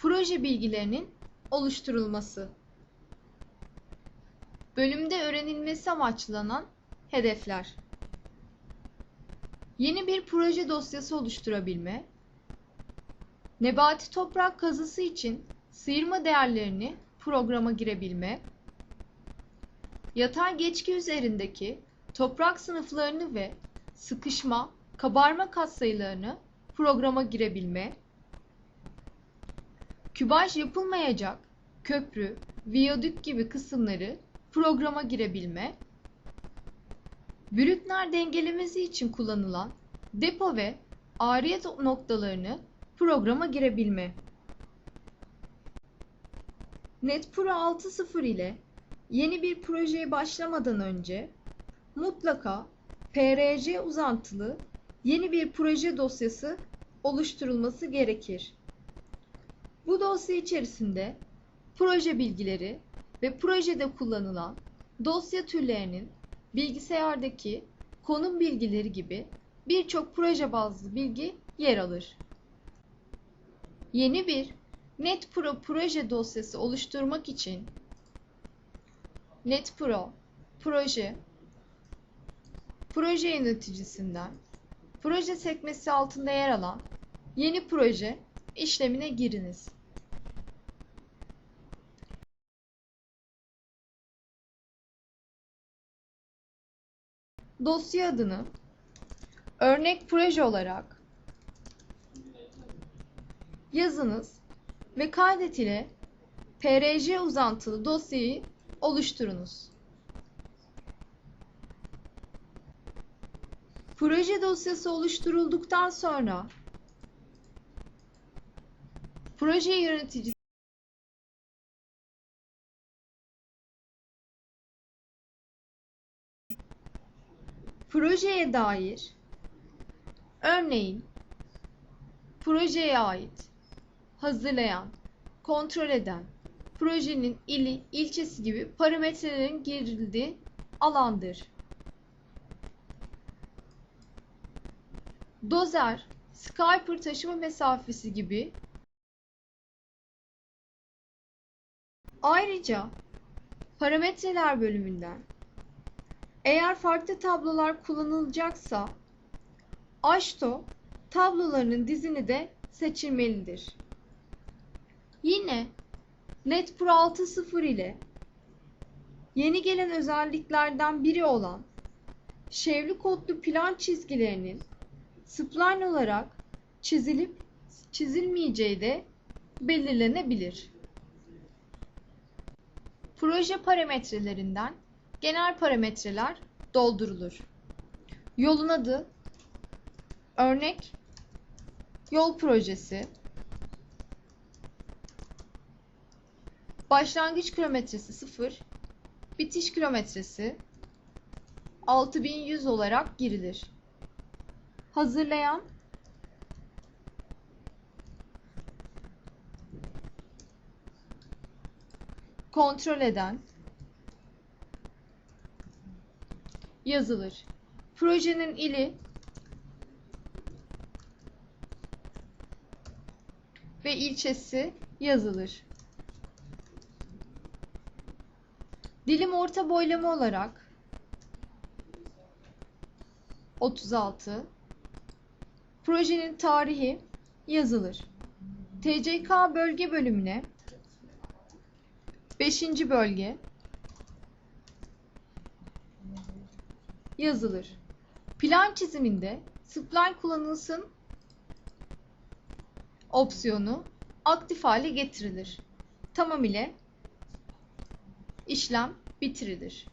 Proje bilgilerinin oluşturulması. Bölümde öğrenilmesi amaçlanan hedefler. Yeni bir proje dosyası oluşturabilme, nebati toprak kazısı için sıyırma değerlerini programa girebilme, yatay geçki üzerindeki toprak sınıflarını ve sıkışma, kabarma katsayılarını programa girebilme, kübaj yapılmayacak köprü, viyadük gibi kısımları programa girebilme, Brückner dengelemesi için kullanılan depo ve ariyet noktalarını programa girebilme. NetPro 6.0 ile yeni bir projeye başlamadan önce mutlaka PRC uzantılı yeni bir proje dosyası oluşturulması gerekir. Bu dosya içerisinde proje bilgileri ve projede kullanılan dosya türlerinin bilgisayardaki konum bilgileri gibi birçok proje bazlı bilgi yer alır. Yeni bir NetPro proje dosyası oluşturmak için NetPro proje proje yöneticisinden proje sekmesi altında yer alan yeni proje işlemine giriniz. Dosya adını örnek proje olarak yazınız ve kaydet ile PRJ uzantılı dosyayı oluşturunuz. Proje dosyası oluşturulduktan sonra proje yöneticisi projeye dair örneğin projeye ait hazırlayan, kontrol eden, projenin ili, ilçesi gibi parametrelerin girildiği alandır. Dozer, Skyper taşıma mesafesi gibi Ayrıca parametreler bölümünden eğer farklı tablolar kullanılacaksa AŞTO tablolarının dizini de seçilmelidir. Yine NetPro 6.0 ile yeni gelen özelliklerden biri olan şevli kodlu plan çizgilerinin spline olarak çizilip çizilmeyeceği de belirlenebilir. Proje parametrelerinden genel parametreler doldurulur. Yolun adı, örnek yol projesi, başlangıç kilometresi 0, bitiş kilometresi 6100 olarak girilir. Hazırlayan kontrol eden yazılır. Projenin ili ve ilçesi yazılır. Dilim orta boylama olarak 36 Projenin tarihi yazılır. TCK bölge bölümüne 5. bölge yazılır. Plan çiziminde spline kullanılsın opsiyonu aktif hale getirilir. Tamam ile işlem bitirilir.